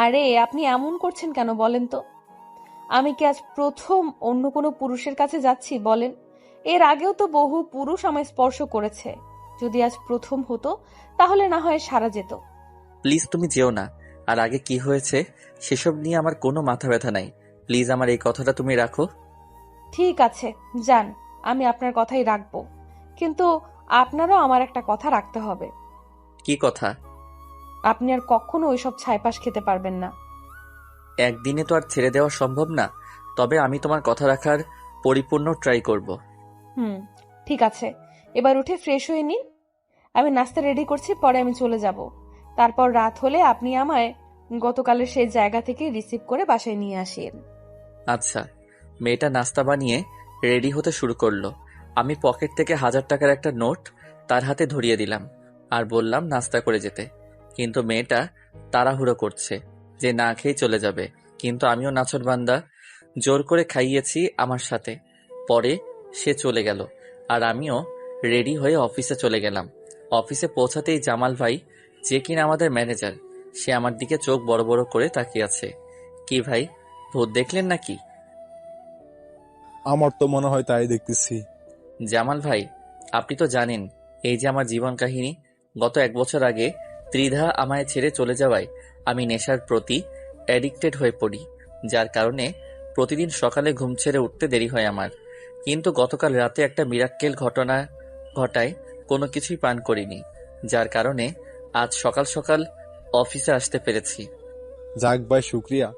আরে আপনি এমন করছেন কেন বলেন তো? আমি কি আজ প্রথম অন্য কোনো পুরুষের কাছে যাচ্ছি বলেন? এর আগেও তো বহু পুরুষ আমায় স্পর্শ করেছে। যদি আজ প্রথম হতো তাহলে না হয় সারা যেত। প্লিজ তুমি যেও না। আর আগে কি হয়েছে সেসব নিয়ে আমার কোনো মাথা ব্যথা নাই। প্লিজ আমার এই কথাটা তুমি রাখো। ঠিক আছে যান আমি আপনার কথাই রাখব। কিন্তু আপনারও আমার একটা কথা রাখতে হবে। কি কথা? আপনি আর কখনো ওইসব ছাইপাশ খেতে পারবেন না। একদিনে তো আর ছেড়ে দেওয়া সম্ভব না তবে আমি তোমার কথা রাখার পরিপূর্ণ ট্রাই করব। হুম ঠিক আছে। এবার উঠে ফ্রেশ হয়ে নিন। আমি নাস্তা রেডি করছি পরে আমি চলে যাব। তারপর রাত হলে আপনি আমায় গতকালের সেই জায়গা থেকে রিসিভ করে বাসায় নিয়ে আসেন। আচ্ছা মেয়েটা নাস্তা বানিয়ে রেডি হতে শুরু করল। আমি পকেট থেকে হাজার টাকার একটা নোট তার হাতে ধরিয়ে দিলাম আর বললাম নাস্তা করে যেতে। কিন্তু মেয়েটা তাড়াহুড়ো করছে যে না খেয়ে চলে যাবে। কিন্তু আমিও নাছর বান্দা জোর করে খাইয়েছি আমার সাথে। পরে সে চলে গেল আর আমিও রেডি হয়ে অফিসে চলে গেলাম। অফিসে পৌঁছাতেই জামাল ভাই যে কিনা আমাদের ম্যানেজার সে আমার দিকে চোখ বড় বড় করে তাকিয়ে আছে। কি ভাই ভূত দেখলেন নাকি? আমার তো মনে হয় তাই দেখতেছি। জামাল ভাই আপনি তো জানেন এই যে আমার জীবন কাহিনী গত এক বছর আগে ত্রিধা আমায় ছেড়ে চলে যাওয়ায় আমি নেশার প্রতি অ্যাডিক্টেড হয়ে পড়ি যার কারণে প্রতিদিন সকালে ঘুম ছেড়ে উঠতে দেরি হয় আমার। কিন্তু গতকাল রাতে একটা মিরাক্কেল ঘটনা ঘটায় কোনো কিছুই পান করিনি যার কারণে আজ সকাল সকাল অফিসে আসতে পেরেছি। যাক ভাই শুক্রিয়া।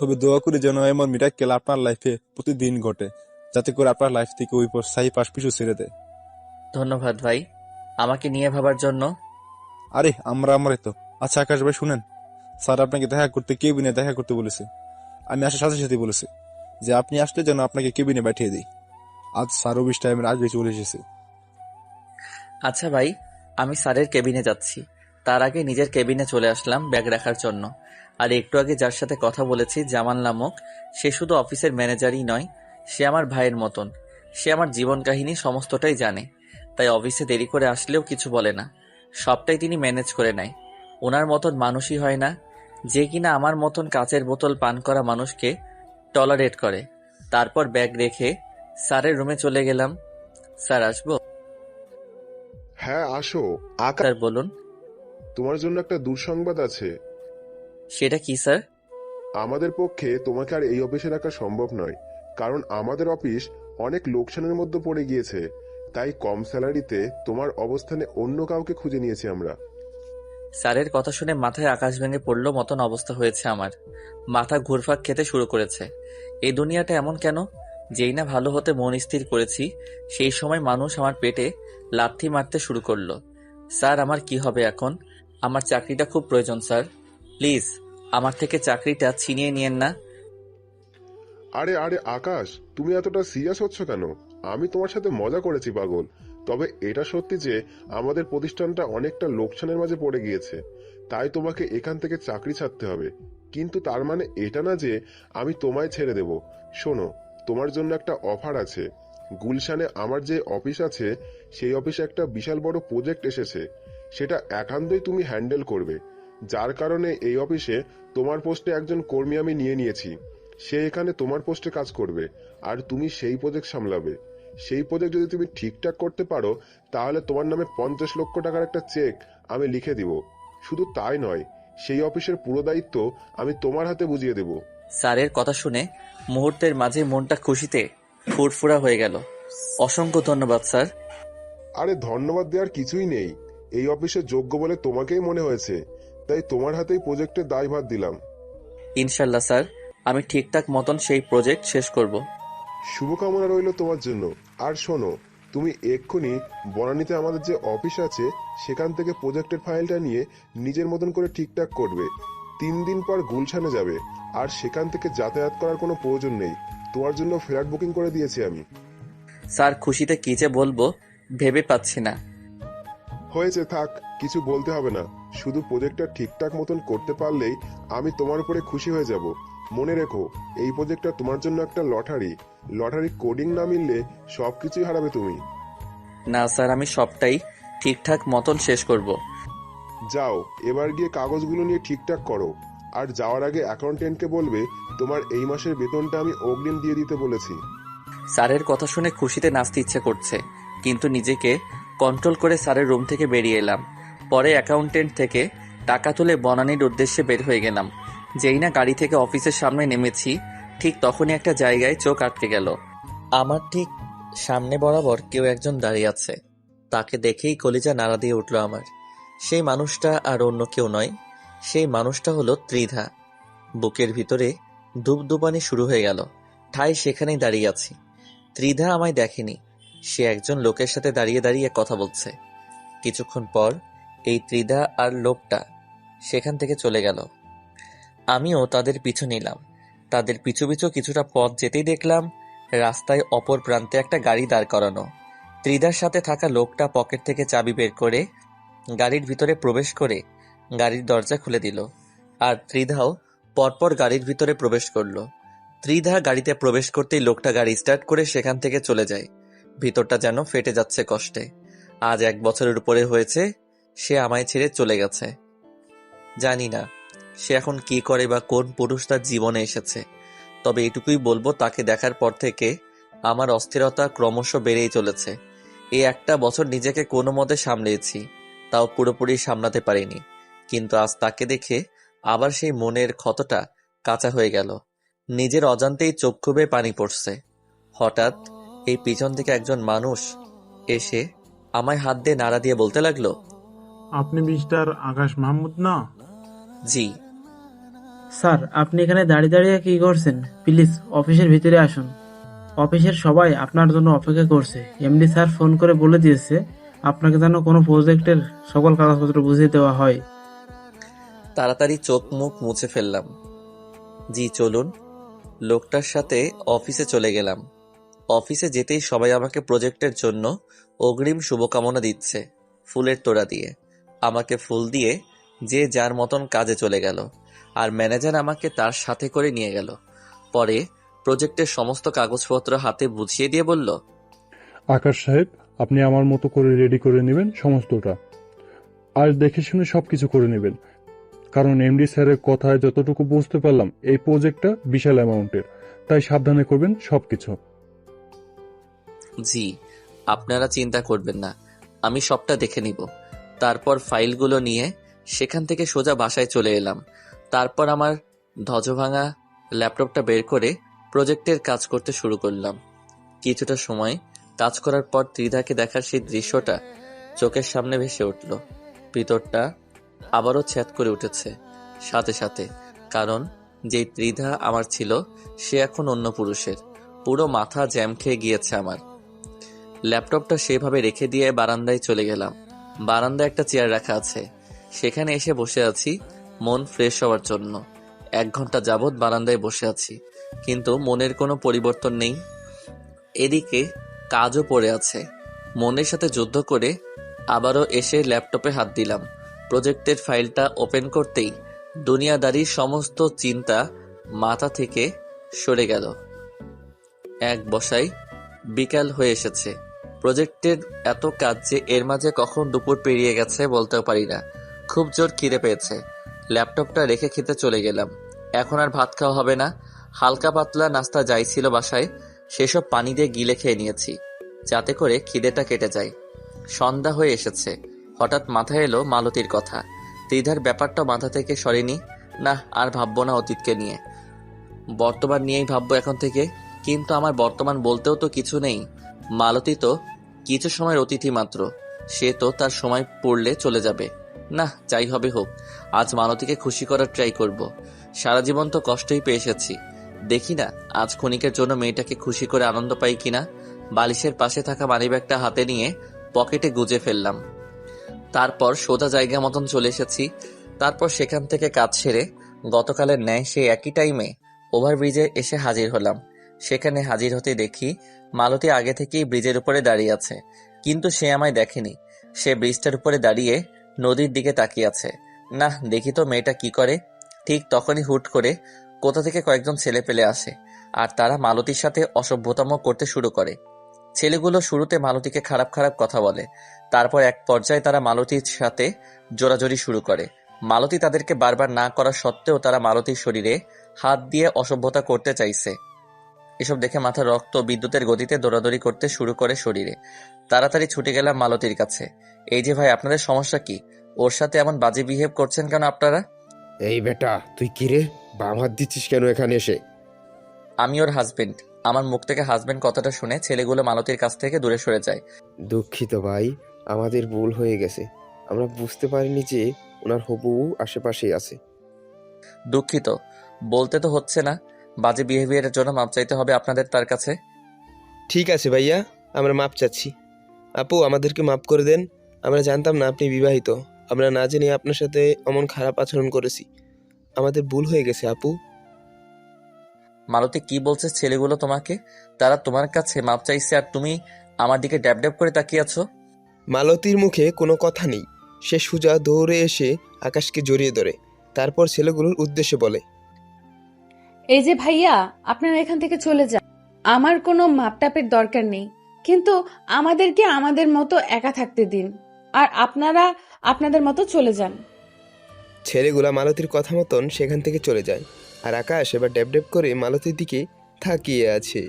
তবে দোয়া করে যেন এমন মিরাক্কেল আপনার লাইফে প্রতিদিন ঘটে যাতে করে আপনার লাইফ থেকে ওই পর সাই পাশ পিছু ছেড়ে দেয়। ধন্যবাদ ভাই আমাকে নিয়ে ভাবার জন্য আরে, আমরা আমরাই তো। আচ্ছা আকাশ ভাই, শুনেন। স্যার আপনাকে দেখা করতে কেবিনে দেখা করতে বলেছে। আমি আসার সাথে সাথে বলেছি যে আপনি আসলে যেন আপনাকে কেবিনে পাঠিয়ে দিই। আজ স্যার অফিস টাইমের আগে চলে এসেছে। আচ্ছা ভাই, আমি স্যারের কেবিনে যাচ্ছি। তার আগে নিজের কেবিনে চলে আসলাম ব্যাগ রাখার জন্য। আর একটু আগে যার সাথে কথা বলেছি, জামান নামক, সে শুধু অফিসের ম্যানেজারই নয়, সে আমার ভাইয়ের মতন। সে আমার জীবন কাহিনী সমস্তটাই জানে। তাই অফিসে দেরি করে আসলেও কিছু বলে না। সবটাই তিনি ম্যানেজ করে নেয়। ওনার মতন মানুষই হয় না যে কিনা আমার মতন কাচের বোতল পান করা মানুষকে টলারেট করে। তারপর ব্যাগ রেখে স্যারের রুমে চলে গেলাম। স্যার আসব? হ্যাঁ আসো। আকাশ স্যার বলুন। তোমার জন্য একটা দুঃসংবাদ আছে। সেটা কি স্যার? আমাদের পক্ষে তোমাকে আর এই অফিসে রাখা সম্ভব নয় কারণ আমাদের অফিস অনেক লোকসানের মধ্যে পড়ে গিয়েছে। তাই কম স্যালারিতে তোমার অবস্থানে অন্য কাউকে খুঁজে নিয়েছি আমরা। স্যারের কথা শুনে মাথায় আকাশ ভেঙে পড়ল মতন অবস্থা হয়েছে আমার। মাথা ঘুরফাক খেতে শুরু করেছে। এই দুনিয়াটা এমন কেন? যেই না ভালো হতে মন স্থির করেছি সেই সময় মানুষ আমার পেটে লাথি মারতে শুরু করল। স্যার আমার কি হবে এখন? আমার চাকরিটা খুব প্রয়োজন স্যার। প্লিজ আমার থেকে চাকরিটা ছিনিয়ে নিয়েন না। আরে আরে আকাশ তুমি এতটা সিরিয়াস হচ্ছ কেন? আমি তোমার সাথে মজা করেছি, পাগল। তবে এটা সত্যি যে, আমাদের প্রতিষ্ঠানটা অনেকটা লোকসানের মাঝে পড়ে গিয়েছে। তাই তোমাকে এখান থেকে চাকরি ছাড়তে হবে। কিন্তু তার মানে এটা না যে, আমি তোমায় ছেড়ে দেব। শোনো, তোমার জন্য একটা অফার আছে। গুলশানে আমার যে অফিস আছে, সেই অফিসে একটা বিশাল বড় প্রজেক্ট এসেছে। সেটা একান্তই তুমি হ্যান্ডেল করবে। যার কারণে এই অফিসে তোমার পোস্টে একজন কর্মী আমি নিয়ে নিয়েছি। সে এখানে তোমার পোস্টে কাজ করবে। আর তুমি সেই প্রজেক্ট সামলাবে। সেই প্রজেক্ট যদি তুমি ঠিকঠাক করতে পারো তাহলে তোমার নামে পঞ্চাশ লক্ষ টাকার একটা চেক আমি লিখে দিব। শুধু তাই নয় সেই অফিসের পুরো দায়িত্ব আমি তোমার হাতে বুঝিয়ে দেব। স্যারের কথা শুনে মুহূর্তের মাঝে মনটা খুশিতে ফুরফুরা হয়ে গেল। অসংখ্য ধন্যবাদ স্যার। আরে ধন্যবাদ দেওয়ার কিছুই নেই। এই অফিসে যোগ্য বলে তোমাকেই মনে হয়েছে। তাই তোমার হাতেই প্রজেক্টের দায়ভার দিলাম। ইনশাল্লাহ স্যার। আমি ঠিকঠাক মতন সেই প্রজেক্ট শেষ করব। শুভকামনা রইল তোমার জন্য। আর শোনো তুমি এক্ষুনি বনানীতে আমাদের যে অফিস আছে সেখান থেকে প্রজেক্টের ফাইলটা নিয়ে নিজের মতন করে ঠিকঠাক করবে। তিন দিন পর গুলশানে যাবে আর সেখান থেকে যাতায়াত করার কোনো প্রয়োজন নেই। তোমার জন্য ফ্ল্যাট বুকিং করে দিয়েছি আমি। স্যার খুশিতে কি যে বলব ভেবে পাচ্ছি না। হয়েছে থাক কিছু বলতে হবে না। শুধু প্রজেক্টটা ঠিকঠাক মতন করতে পারলেই আমি তোমার উপরে খুশি হয়ে যাব। মনে রেখো এই প্রজেক্টটা তোমার জন্য একটা লটারি। লটারি কোডিং না মিললে সব কিছুই হারাবে তুমি। না স্যার আমি সবটাই ঠিকঠাক মতন শেষ করব। যাও এবার গিয়ে কাগজগুলো নিয়ে ঠিকঠাক করো। আর যাওয়ার আগে অ্যাকাউন্টেন্টকে বলবে তোমার এই মাসের বেতনটা আমি অগ্রিম দিয়ে দিতে বলেছি। স্যারের কথা শুনে খুশিতে নাচতে ইচ্ছে করছে কিন্তু নিজেকে কন্ট্রোল করে স্যারের রুম থেকে বেরিয়ে এলাম। পরে অ্যাকাউন্টেন্ট থেকে টাকা তুলে বনানির উদ্দেশ্যে বের হয়ে গেলাম। যেই না গাড়ি থেকে অফিসের সামনে নেমেছি ঠিক তখনই একটা জায়গায় চোখ আটকে গেল। আমার ঠিক সামনে বরাবর কেউ একজন দাঁড়িয়ে আছে। তাকে দেখেই কলিজা নাড়া দিয়ে উঠল আমার। সেই মানুষটা আর অন্য কেউ নয়, সেই মানুষটা হলো ত্রিধা। বুকের ভিতরে ধূপধুপানি শুরু হয়ে গেল। ঠাই সেখানেই দাঁড়িয়ে আছি। ত্রিধা আমায় দেখেনি। সে একজন লোকের সাথে দাঁড়িয়ে দাঁড়িয়ে কথা বলছে। কিছুক্ষণ পর এই ত্রিধা আর লোকটা সেখান থেকে চলে গেল। আমিও তাদের পিছু নিলাম। তাদের পিছু পিছু কিছুটা পথ যেতেই দেখলাম, রাস্তায় অপর প্রান্তে একটা গাড়ি দাঁড় করানো। ত্রিধার সাথে থাকা লোকটা পকেট থেকে চাবি বের করে গাড়ির ভিতরে প্রবেশ করে গাড়ির দরজা খুলে দিল। আর ত্রিধাও পরপর গাড়ির ভিতরে প্রবেশ করল। ত্রিধা গাড়িতে প্রবেশ করতেই লোকটা গাড়ি স্টার্ট করে সেখান থেকে চলে যায়। ভিতরটা যেন ফেটে যাচ্ছে কষ্টে। আজ এক বছরের উপরে হয়েছে, সে আমায় ছেড়ে চলে গেছে। জানি না সে এখন কি করে বা কোন পুরুষ তার জীবনে এসেছে। তবে এটুকুই বলব তাকে দেখার পর থেকে আমার অস্থিরতা ক্রমশ বেড়েই চলেছে। এই একটা বছর নিজেকে কোনো মতে সামলেছি তাও পুরোপুরি সামলাতে পারিনি। কিন্তু আজ তাকে দেখে আবার সেই মনের ক্ষতটা কাঁচা হয়ে গেল। নিজের অজান্তেই চক্ষু বেয়ে পানি পড়ছে। হঠাৎ এই পিছন থেকে একজন মানুষ এসে আমায় হাত দিয়ে নাড়া দিয়ে বলতে লাগল আপনি মিস্টার আকাশ মাহমুদ না? জি স্যার, আপনি এখানে দাঁড়িয়ে দাঁড়িয়ে কি করছেন? প্লিজ, অফিসের ভিতরে আসুন। অফিসের সবাই আপনার জন্য অপেক্ষা করছে। এমডি স্যার ফোন করে বলে দিয়েছে, আপনাকে যেন কোনো প্রজেক্টের সকল কাগজপত্র বুঝিয়ে দেওয়া হয়। তাড়াতাড়ি চোখ মুখ মুছে ফেললাম। জি, চলুন। লোকটার সাথে অফিসে চলে গেলাম। অফিসে যেতেই সবাই আমাকে প্রজেক্টের জন্য অগ্রিম শুভকামনা দিচ্ছে, ফুলের তোড়া দিয়ে। আমাকে ফুল দিয়ে যে যার মতন কাজে চলে গেল। আর ম্যানেজার আমাকে তার সাথে করে নিয়ে গেল। পরে প্রজেক্টের সমস্ত কাগজপত্র হাতে বুঝিয়ে দিয়ে বলল আকাশ সাহেব আপনি আমার মতো করে রেডি করে নেবেন সমস্তটা। আর দেখে শুনে সবকিছু করে নেবেন। কারণ এমডি স্যারের কথায় যতটুকু বুঝতে পারলাম এই প্রজেক্টটা বিশাল অ্যামাউন্টের তাই সাবধানে করবেন সবকিছু। জি আপনারা চিন্তা করবেন না আমি সবটা দেখে নিব। তারপর ফাইলগুলো নিয়ে সেখান থেকে সোজা বাসায় চলে এলাম। তারপর আমার ধ্বজভাঙা ল্যাপটপটা বের করে প্রজেক্টের কাজ করতে শুরু করলাম। কিছুটা সময় কাজ করার পর ত্রিধাকে দেখার সেই দৃশ্যটা চোখের সামনে ভেসে উঠল। ভিতরটা আবারও ছ্যাদ করে উঠেছে। সাথে সাথে, কারণ যেই ত্রিধা আমার ছিল, সে এখন অন্য পুরুষের। পুরো মাথা জ্যাম খেয়ে গিয়েছে আমার। ল্যাপটপটা সেভাবে রেখে দিয়ে বারান্দায় চলে গেলাম। বারান্দায় একটা চেয়ার রাখা আছে। সেখানে এসে বসে আছি মন ফ্রেশ হওয়ার জন্য। এক ঘণ্টা যাবৎ বারান্দায় বসে আছি, কিন্তু মনের কোনো পরিবর্তন নেই। এদিকে কাজও পড়ে আছে। মনের সাথে যুদ্ধ করে আবারও এসে ল্যাপটপে হাত দিলাম। প্রজেক্টের ফাইলটা ওপেন করতেই দুনিয়াদারির সমস্ত চিন্তা মাথা থেকে সরে গেল। এক বসাই বিকাল হয়ে এসেছে। প্রজেক্টের এত কাজ যে এর মাঝে কখন দুপুর পেরিয়ে গেছে বলতেও পারি না। খুব জোর খিদে পেয়েছে। ল্যাপটপটা রেখে খেতে চলে গেলাম। এখন আর ভাত খাওয়া হবে না। হালকা পাতলা নাস্তা যাই ছিল বাসায়, সেসব পানি দিয়ে গিলে খেয়ে নিয়েছি, যাতে করে খিদেটা কেটে যায়। সন্ধ্যা হয়ে এসেছে। হঠাৎ মাথায় এলো মালতীর কথা। ত্রিধার ব্যাপারটা মাথা থেকে সরেনি। না, আর ভাববো না অতীতকে নিয়ে। বর্তমান নিয়েই ভাববো এখন থেকে। কিন্তু আমার বর্তমান বলতেও তো কিছু নেই। মালতী তো কিছু সময়ের অতিথি মাত্র। সে তো তার সময় পড়লে চলে যাবে। না, যাই হবে হোক। আজ মালতীকে খুশি করার ট্রাই করব। সারা জীবন তো কষ্টই পেয়ে এসেছি। দেখি না, আজ ক্ষণিকের জন্য মেয়েটাকে খুশি করে আনন্দ পাই কিনা? বালিশের পাশে থাকা মানিব্যাগটা হাতে নিয়ে পকেটে গুজে ফেললাম। তারপর সোজা জায়গা মতন চলে এসেছি। তারপর সেখান থেকে কাজ সেরে গতকালের ন্যায় সেই একই টাইমে ওভারব্রিজে এসে হাজির হলাম। সেখানে হাজির হতে দেখি মালতী আগে থেকেই ব্রিজের উপরে দাঁড়িয়ে আছে। কিন্তু সে আমায় দেখেনি। সে ব্রিজটার উপরে দাঁড়িয়ে নদীর দিকে তাকিয়ে আছে। না দেখি তো মেয়েটা কি করে। ঠিক তখনই হুট করে কোথা থেকে কয়েকজন ছেলে পেলে আসে আর তারা মালতীর সাথে অসভ্যতম করতে শুরু করে। ছেলেগুলো শুরুতে মালতীকে খারাপ খারাপ কথা বলে, তারপর এক পর্যায়ে তারা মালতীর সাথে জোরাজোরি শুরু করে। মালতী তাদেরকে বারবার না করা সত্ত্বেও তারা মালতীর শরীরে হাত দিয়ে অসভ্যতা করতে চাইছে। এসব দেখে মাথা রক্ত বিদ্যুতের গতিতে দৌড়াদৌড়ি করতে শুরু করে শরীরে। তাড়াতাড়ি ছুটে গেলাম মালতীর কাছে। এই যে ভাই আপনাদের সমস্যা কি? ওর সাথে এমন বাজে বিহেভ করছেন কেন আপনারা? এই বেটা তুই কি রে? বাম হাত দিচ্ছিস কেন এখানে এসে? আমি ওর হাজবেন্ড আমার মুখ থেকে হাজবেন্ড কথাটা শুনে ছেলেগুলো মালতীর কাছ থেকে দূরে সরে যায়। দুঃখিত ভাই আমাদের ভুল হয়ে গেছে। আমরা বুঝতে পারিনি যে ওনার হবু আশেপাশেই আছে। দুঃখিত। বলতে তো হচ্ছে না বাজে বিহেভিয়ারের জন্য মাপ চাইতে হবে আপনাদের তার কাছে। ঠিক আছে ভাইয়া আমরা মাপ চাচ্ছি। আপু আমাদেরকে মাপ করে দেন। আমরা জানতাম না আপনি বিবাহিত। আমরা না জেনে আপনার সাথে অমন খারাপ আচরণ করেছি। আমাদের ভুল হয়ে গেছে আপু। মালতী কি বলছে ছেলেগুলো তোমাকে? তারা তোমার কাছে মাপ চাইছে আর তুমি আমার দিকে ড্যাব ড্যাব করে তাকিয়ে আছো? মালতীর মুখে কোনো কথা নেই। সে সুজা দৌড়ে এসে আকাশকে জড়িয়ে ধরে। তারপর ছেলেগুলোর উদ্দেশ্যে বলে এই যে ভাইয়া আপনারা এখান থেকে চলে যান। আমার কোনো মাপটাপের দরকার নেই। কিন্তু আমাদেরকে আমাদের মতো একা থাকতে দিন। আর আপনারা আপনাদের মতো চলে যান। ছেলেগুলা মালতীর কথা মতন সেখান থেকে চলে যায় আর আকাশ এবার ড্যাব ড্যাব করে মালতীর দিকে থাকিয়ে আছে।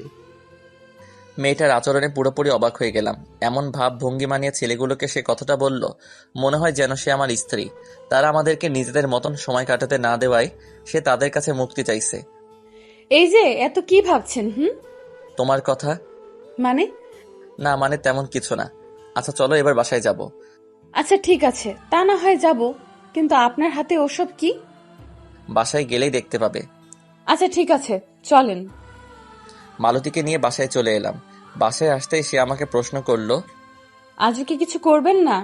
মেয়েটার আচরণে পুরোপুরি অবাক হয়ে গেলাম। এমন ভাব ভঙ্গি মানিয়ে ছেলেগুলোকে সে কথাটা বলল মনে হয় যেন সে আমার স্ত্রী। তারা আমাদেরকে নিজেদের মতন সময় কাটাতে না দেওয়ায় সে তাদের কাছে মুক্তি চাইছে। এই যে এত কি ভাবছেন হুম? তোমার কথা? মানে? না মানে তেমন কিছু না। আচ্ছা চলো এবার বাসায় যাব। আচ্ছা ঠিক আছে। তা না হয় যাব কিন্তু আপনার হাতে ওসব কি? বাসায় গেলেই দেখতে পাবে। আচ্ছা ঠিক আছে চলেন। মালতীকে নিয়ে বাসায় চলে এলাম। বাসায় আসতেই সে আমাকে প্রশ্ন করল আজও কি কিছু করবেন না?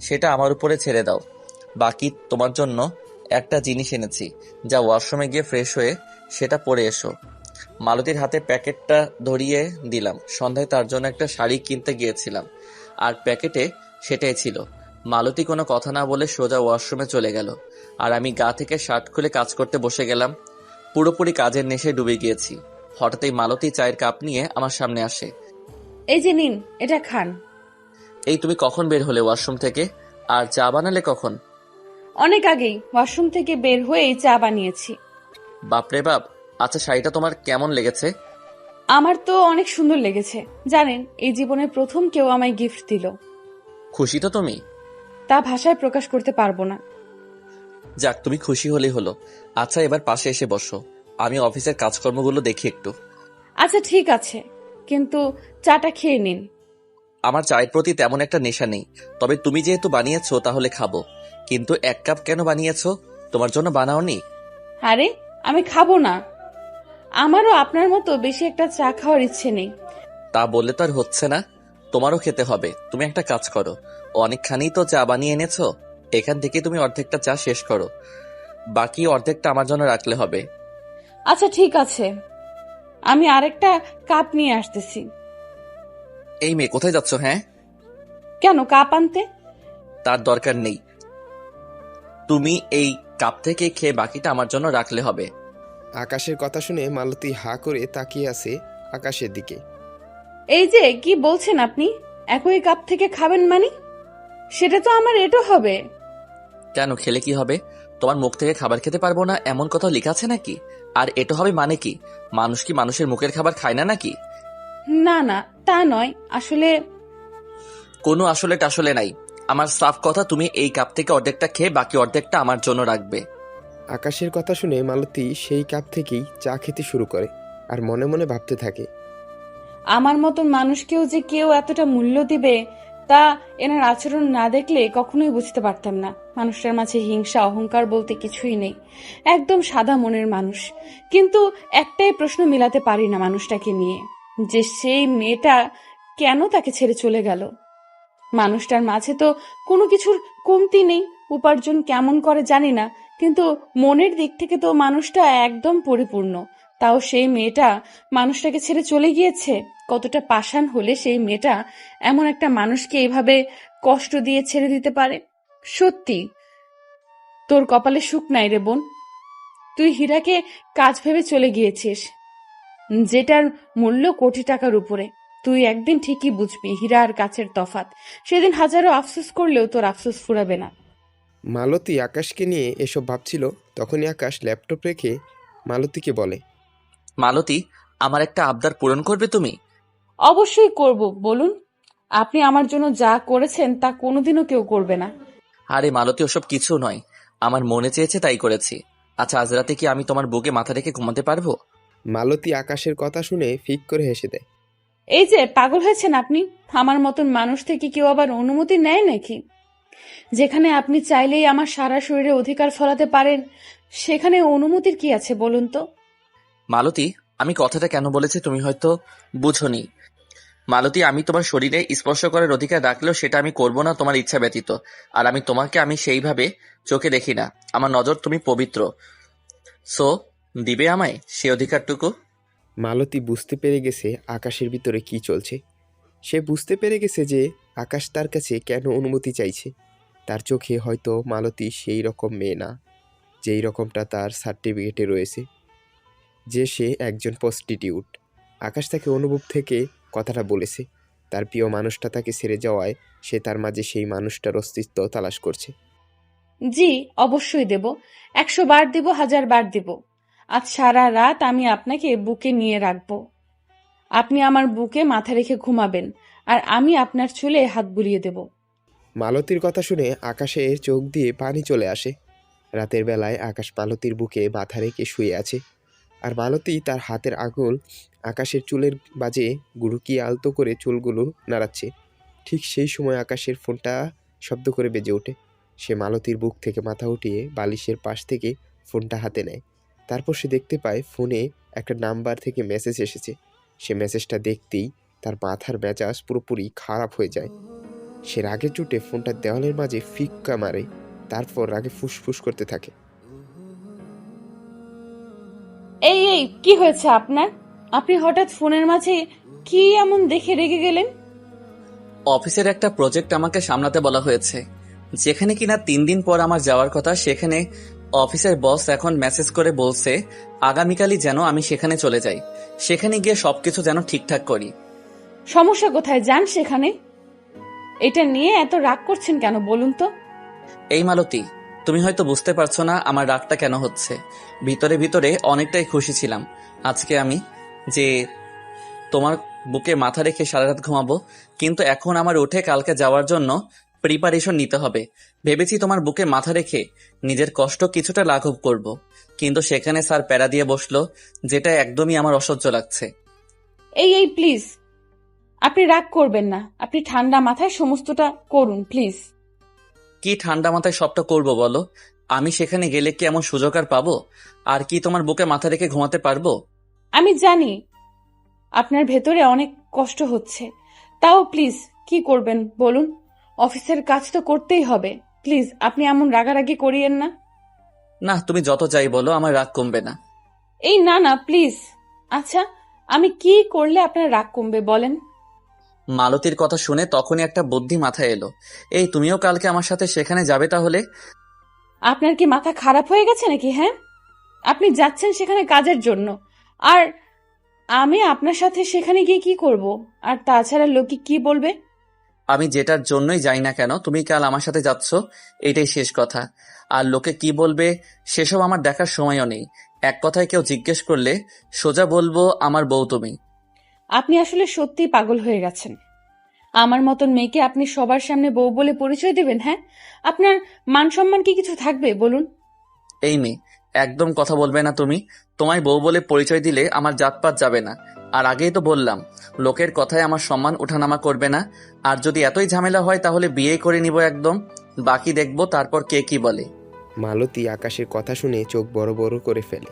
সেটা আমার উপরে ছেড়ে দাও। বাকি তোমার জন্য একটা জিনিস এনেছি যা ওয়াশরুমে গিয়ে ফ্রেশ হয়ে সেটা পরে এসো। মালতীর হাতে প্যাকেটটা ধরিয়ে দিলাম। সন্ধ্যায় তার জন্য একটা শাড়ি কিনতে গিয়েছিলাম। আর প্যাকেটে সেটাই ছিল। মালতী কোনো কথা না বলে সোজা ওয়াশরুমে চলে গেল। আর আমি গা থেকে শার্ট খুলে কাজ করতে বসে গেলাম। পুরোপুরি কাজের নেশে ডুবে গিয়েছি। হঠাৎই মালতী চায়ের কাপ নিয়ে আমার সামনে আসে। এই যে নিন এটা খান। এই তুমি কখন বের হলে ওয়াশরুম থেকে? আর চা বানালে কখন? অনেক আগেই ওয়াশরুম থেকে বের হয়েই চা বানিয়েছি। বাপরে বাপ আচ্ছা শাড়িটা তোমার কেমন লেগেছে? আমার তো অনেক সুন্দর লেগেছে। জানেন এই জীবনের প্রথম কেউ আমায় গিফট দিল। খুশি তো তুমি? তা ভাষায় প্রকাশ করতে পারব না। যাক তুমি খুশি হলেই হলো। আচ্ছা এবার পাশে এসে বসো। আমি অফিসের কাজকর্মগুলো দেখি একটু। আচ্ছা ঠিক আছে। কিন্তু চাটা খেয়ে নিন। আমার চায়ের প্রতি তেমন একটা নেশা নেই। তবে তুমি যেহেতু বানিয়েছো তাহলে খাব। কিন্তু এক কাপ কেন বানিয়েছো? তোমার জন্য বানাওনি? আরে আমি খাব না। আমারও আপনার মতো বেশি একটা চা খাওয়ার ইচ্ছে নেই। তা বললে তো আর হচ্ছে না। তোমারও খেতে হবে। তুমি একটা কাজ করো। অনেকখানি তো চা বানিয়ে এনেছো? এখান থেকে তুমি অর্ধেকটা চা শেষ করো। বাকি অর্ধেকটা আমার জন্য রাখলে হবে। আচ্ছা ঠিক আছে। আমি আরেকটা কাপ নিয়ে আসতেছি। এই মেয়ে কোথায় যাচ্ছ হ্যাঁ? কেন কাপ আনতে? তার দরকার নেই। তুমি এই কাপ থেকে খেয়ে বাকিটা আমার জন্য রাখলে হবে। আকাশের কথা শুনে মালতী হা করে তাকিয়ে আছে আকাশের দিকে। এই যে কি বলছেন আপনি? একই কাপ থেকে খাবেন মানে? সেটা তো আমার এটো হবে। কেন খেলে কি হবে? তোমার মুখ থেকে খাবার খেতে পারব না এমন কথা লেখা আছে নাকি? আর এটা হবে মানে কি? মানুষ কি মানুষের মুখের খাবার খায় না নাকি? না না তা নয়। আসলে কোনো আসলে টাসলে নাই। আমার সাফ কথা তুমি এই কাপ থেকে অর্ধেকটা খেয়ে বাকি অর্ধেকটা আমার জন্য রাখবে। আকাশের কথা শুনে মালতী সেই কাপ থেকেই চা খেতে শুরু করে আর মনে মনে ভাবতে থাকে আমার মতন মানুষকেও যে কেউ এতটা মূল্য দিবে, তা এনার আচরণ না দেখলে কখনোই বুঝতে পারতাম না। মানুষটার মাঝে হিংসা, অহংকার বলতে কিছুই নেই। একদম সাদা মনের মানুষ। কিন্তু একটাই প্রশ্ন মিলাতে পারি না মানুষটাকে নিয়ে, যে সেই মেয়েটা কেন তাকে ছেড়ে চলে গেল? মানুষটার মাঝে তো কোনো কিছুর কমতি নেই, উপার্জন কেমন করে জানি না, কিন্তু মনের দিক থেকে তো মানুষটা একদম পরিপূর্ণ। তাও সেই মেয়েটা মানুষটাকে ছেড়ে চলে গিয়েছে? কতটা পাষাণ হলে সেই মেয়েটা এমন একটা মানুষকে এভাবে কষ্ট দিয়ে ছেড়ে দিতে পারে? সত্যি, তোর কপালে সুখ নাই রে বোন। তুই হীরাকে কাজ ভেবে চলে গিয়েছিস, যেটার মূল্য কোটি টাকার উপরে। তুই একদিন ঠিকই বুঝবি হীরা আর কাছের তফাত। সেদিন হাজারো আফসোস করলেও তোর আফসোস ফুরাবে না। মালতী আকাশকে নিয়ে এসব ভাবছিল, তখনই আকাশ ল্যাপটপ রেখে মালতীকে বলে মালতী আমার একটা আবদার পূরণ করবে তুমি? অবশ্যই করব বলুন। আপনি আমার জন্য যা করেছেন তা কোনোদিনও কেউ করবে না। আরে মালতী ওসব কিছু নয়। আমার মনে চেয়েছে তাই করেছি। আচ্ছা আজ রাতে কি আমি তোমার বুকে মাথা রেখে ঘুমাতে পারব? মালতী আকাশের কথা শুনে ফিক করে হেসে দেয়। এই যে পাগল হয়েছেন আপনি? আমার মতন মানুষ থেকে কেউ আবার অনুমতি নেয় নাকি? যেখানে আপনি চাইলেই আমার সারা শরীরে অধিকার ফলাতে পারেন সেখানে অনুমতির কি আছে বলুন তো? মালতী, আমি কথাটা কেন বলেছি তুমি হয়তো বুঝোনি। মালতী, আমি তোমার শরীরে স্পর্শ করার অধিকার রাখলেও সেটা আমি করব না, তোমার ইচ্ছা ব্যতীত। আর আমি তোমাকে, আমি সেইভাবে চোখে দেখি না। আমার নজর তুমি পবিত্র। সো, দিবে আমায় সে অধিকারটুকু? মালতী বুঝতে পেরে গেছে আকাশের ভিতরে কি চলছে। সে বুঝতে পেরে গেছে যে আকাশ তার কাছে কেন অনুমতি চাইছে। তার চোখে হয়তো মালতী সেই রকম মেয়ে না, যেই রকমটা তার সার্টিফিকেটে রয়েছে। যে সে একজন প্রস্টিটিউট। আকাশ তাকে অনুভব থেকে কথাটা বলেছে। তার প্রিয় মানুষটা তাকে ছেড়ে যাওয়ায় সে তার মাঝে সেই মানুষটার অস্তিত্ব তালাশ করছে। জি অবশ্যই দেব। একশো বার দিব হাজার বার দিব। আজ সারা রাত আমি আপনাকে বুকে নিয়ে রাখব। আপনি আমার বুকে মাথা রেখে ঘুমাবেন আর আমি আপনার চুলে হাত বুলিয়ে দেব। মালতীর কথা শুনে আকাশে চোখ দিয়ে পানি চলে আসে। রাতের বেলায় আকাশ মালতীর বুকে মাথা রেখে শুয়ে আছে। আর মালতী তার হাতের আঙুল আকাশের চুলের বাজে গুরুকিয়ে আলতো করে চুলগুলো নাড়াচ্ছে। ঠিক সেই সময় আকাশের ফোনটা শব্দ করে বেজে ওঠে। সে মালতীর বুক থেকে মাথা উঠিয়ে বালিশের পাশ থেকে ফোনটা হাতে নেয়। তারপর সে দেখতে পায় ফোনে একটা নাম্বার থেকে মেসেজ এসেছে। সে মেসেজটা দেখতেই তার মাথার মেজাজ পুরোপুরি খারাপ হয়ে যায়। সে রাগে চুটে ফোনটা দেওয়ালের মাঝে ফিক্কা মারে। তারপর রাগে ফুসফুস করতে থাকে। এই এই কি হয়েছে আপনার? আপনি হঠাৎ ফোনের মাঝে কি এমন দেখে রেগে গেলেন? অফিসের একটা প্রজেক্ট আমাকে সামলাতে বলা হয়েছে। যেখানে কিনা তিন দিন পর আমার যাওয়ার কথা সেখানে অফিসের বস এখন মেসেজ করে বলছে আগামীকালই যেন আমি সেখানে চলে যাই। সেখানে গিয়ে সবকিছু যেন ঠিকঠাক করি। সমস্যা কোথায়? যান সেখানে। এটা নিয়ে এত রাগ করছেন কেন বলুন তো? এই মালতী তুমি হয়তো বুঝতে পারছ না আমার রাগটা কেন হচ্ছে। ভিতরে ভিতরে অনেকটাই খুশি ছিলাম। আজকে আমি যে তোমার বুকে মাথা রেখে সারা রাত ঘুমাবো, কিন্তু এখন আমার উঠে কালকে যাওয়ার জন্য প্রিপারেশন নিতে হবে। ভেবেছি তোমার বুকে মাথা রেখে নিজের কষ্ট কিছুটা লাঘব করব। কিন্তু সেখানে স্যার প্যারা দিয়ে বসল, যেটা একদমই আমার অসহ্য লাগছে। এই এই প্লিজ আপনি রাগ করবেন না। আপনি ঠান্ডা মাথায় সমস্তটা করুন প্লিজ কি ঠান্ডা মাথায় সবটা করব বলো? আমি সেখানে গেলে কি এমন সুযোগ আর পাবো? আর কি তোমার বুকে মাথা রেখে ঘুমাতে পারব? আমি জানি আপনার ভেতরে অনেক কষ্ট হচ্ছে। তাও প্লিজ কি করবেন বলুন? অফিসের কাজ তো করতেই হবে। প্লিজ আপনি এমন রাগারাগি করিয়েন না। না তুমি যত চাই বলো আমার রাগ কমবে না। এই না না প্লিজ। আচ্ছা আমি কি করলে আপনার রাগ কমবে বলেন? মালতীর কথা শুনে তখনই একটা বুদ্ধি মাথায় এলো। এই তুমিও কালকে আমার সাথে সেখানে যাবে তাহলে? আপনার কি মাথা খারাপ হয়ে গেছে নাকি হ্যাঁ? আপনি যাচ্ছেন সেখানে কাজের জন্য। আর আমি আপনার সাথে সেখানে গিয়ে কি করব? আর তাছাড়া লোকে কি বলবে? আমি যেটার জন্যই যাই না কেন তুমি কাল আমার সাথে যাচ্ছ এটাই শেষ কথা। আর লোকে কি বলবে সেসব আমার দেখার সময়ও নেই। এক কথায় কেউ জিজ্ঞেস করলে সোজা বলব আমার বউ তুমি। আপনি আসলে সত্যিই পাগল হয়ে গেছেন। আমার মতন মেয়েকে আপনি সবার সামনে বউ বলে পরিচয় দেবেন হ্যাঁ? আপনার মান সম্মান কি কিছু থাকবে বলুন? এই মেয়ে একদম কথা বলবে না তুমি। তোমায় বউ বলে পরিচয় দিলে আমার জাতপাত যাবে না। আর আগেই তো বললাম লোকের কথায় আমার সম্মান উঠানামা করবে না। আর যদি এতই ঝামেলা হয় তাহলে বিয়ে করে নিব একদম। বাকি দেখব তারপর কে কি বলে। মালতী আকাশের কথা শুনে চোখ বড় বড় করে ফেলে।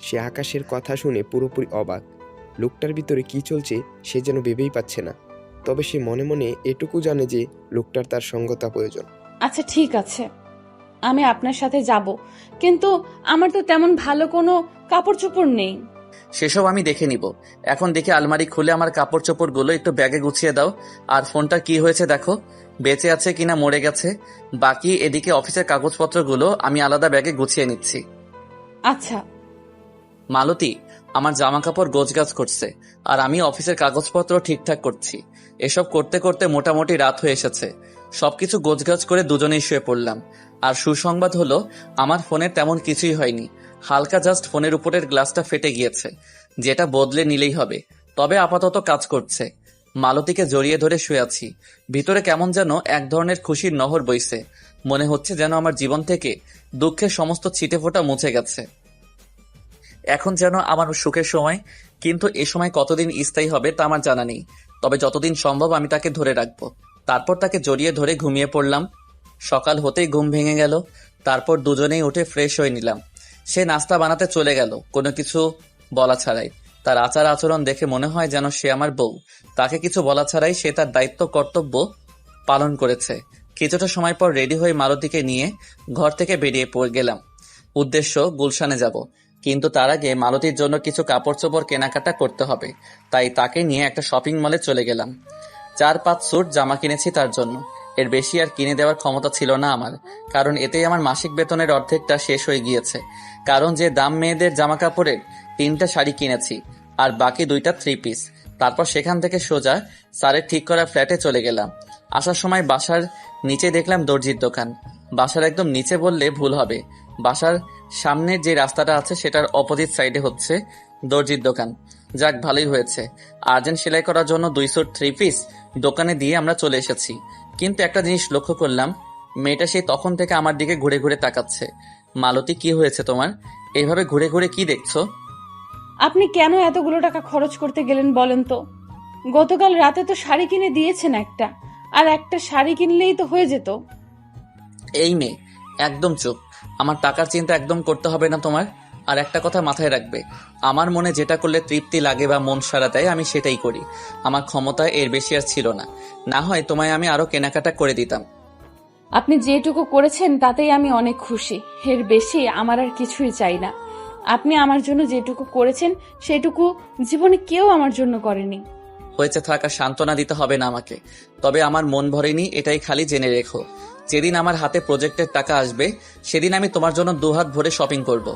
সে আকাশের কথা শুনে পুরোপুরি অবাক। লোকটার ভিতরে কি চলছে সে যেন ভেবেই পাচ্ছে না। তবে সে মনে মনে এটুকু জানে যে লোকটার তার সঙ্গতা প্রয়োজন। আচ্ছা ঠিক আছে। আমি আপনার সাথে যাব। কিন্তু আমার তো তেমন ভালো কোনো কাপড় চোপড় নেই। সেসব আমি দেখে নিব। এখন দেখে আলমারি খুলে আমার কাপড় চোপড়গুলো একটু ব্যাগে গুছিয়ে দাও। আর ফোনটা কি হয়েছে দেখো। বেঁচে আছে কিনা মরে গেছে। বাকি এদিকে অফিসের কাগজপত্রগুলো আমি আলাদা ব্যাগে গুছিয়ে নিচ্ছি। আচ্ছা। মালতী আমার জামা কাপড় গোছগাছ করছে, আর আমি অফিসের কাগজপত্র ঠিকঠাক করছি। এসব করতে করতে মোটামুটি রাত হয়ে এসেছে। সবকিছু গোছগাছ করে দুজনেই শুয়ে পড়লাম। আর সুসংবাদ হলো, আমার ফোনের তেমন কিছুই হয়নি। হালকা জাস্ট ফোনের উপরের গ্লাসটা ফেটে গিয়েছে। যেটা বদলে নিলেই হবে। তবে আপাতত কাজ করছে। মালতীকে জড়িয়ে ধরে শুয়ে আছি। ভিতরে কেমন যেন এক ধরনের খুশির নহর বইছে। মনে হচ্ছে যেন আমার জীবন থেকে দুঃখের সমস্ত ছিটে ফোটা মুছে গেছে। এখন যেন আমার সুখের সময়, কিন্তু এ সময় কতদিন স্থায়ী হবে তা আমার জানা নেই। তবে যতদিন সম্ভব আমি তাকে ধরে রাখব। তারপর তাকে জড়িয়ে ধরে ঘুমিয়ে পড়লাম। সকাল হতেই ঘুম ভেঙে গেল। তারপর দুজনেই উঠে ফ্রেশ হয়ে নিলাম। সে নাস্তা বানাতে চলে গেল, কোনো কিছু বলা ছাড়াই। তার আচার আচরণ দেখে মনে হয় যেন সে আমার বউ। তাকে কিছু বলা ছাড়াই সে তার দায়িত্ব, কর্তব্য পালন করেছে। কিছুটা সময় পর রেডি হয়ে মালতীকে নিয়ে ঘর থেকে বেরিয়ে পড়ে গেলাম। উদ্দেশ্য, গুলশানে যাব। কিন্তু তার আগে মালতীর জন্য কিছু কাপড় চোপড় কেনাকাটা করতে হবে। তাই তাকে নিয়ে একটা শপিং মলে চলে গেলাম। চার, পাঁচ স্যুট জামা কিনেছি তার জন্য। এর বেশি আর কিনে দেওয়ার ক্ষমতা ছিল না আমার, কারণ এতেই আমার মাসিক বেতনের অর্ধেকটা শেষ হয়ে গিয়েছে। কারণ যে দাম মেয়েদের জামা কাপড়ের তিনটা শাড়ি কিনেছি, আর বাকি দুইটা থ্রি পিস তারপর সেখান থেকে সোজা স্যারের ঠিক করা ফ্ল্যাটে চলে গেলাম। আসার সময় বাসার নিচে দেখলাম দর্জির দোকান। বাসার একদম নিচে বললে ভুল হবে। বাসার সামনের যে রাস্তাটা আছে সেটার অপোজিট সাইডে হচ্ছে দর্জির দোকান। যাক ভালোই হয়েছে। আর্জেন্ট সেলাই করার জন্য দুইশো থ্রি পিস দোকানে দিয়ে আমরা চলে এসেছি। কিন্তু একটা জিনিস লক্ষ্য করলাম মেয়েটা সেই তখন থেকে আমার দিকে ঘুরে ঘুরে তাকাচ্ছে। মালতী কি হয়েছে তোমার? এইভাবে ঘুরে ঘুরে কি দেখছ? আপনি কেন এতগুলো টাকা খরচ করতে গেলেন বলেন তো? গতকাল রাতে তো শাড়ি কিনে দিয়েছেন একটা আর একটা শাড়ি কিনলেই তো হয়ে যেত। এই মেয়ে একদম চুপ। আমার টাকার চিন্তা একদম করতে হবে না তোমার। আর একটা কথা মাথায় রাখবে আমার মনে যেটা করলে তৃপ্তি লাগে বা মন সারা দেয় আমি সেটাই করি। আমার ক্ষমতা এর বেশি আর ছিল না। না হয় তোমায় আমি আরও কেনাকাটা করে দিতাম। আপনি যেটুকু করেছেন তাতেই আমি অনেক খুশি। এর বেশি আমার আর কিছুই চাই না। আপনি আমার জন্য যেটুকু করেছেন সেটুকু জীবনে কেউ আমার জন্য করেনি। হয়েছে থাকা সান্ত্বনা দিতে হবে না আমাকে। তবে আমার মন ভরেনি এটাই খালি জেনে রেখো। যেদিন আমার হাতে প্রজেক্টের টাকা আসবে সেদিন আমি তোমার জন্য দুহাত ভরে শপিং করব।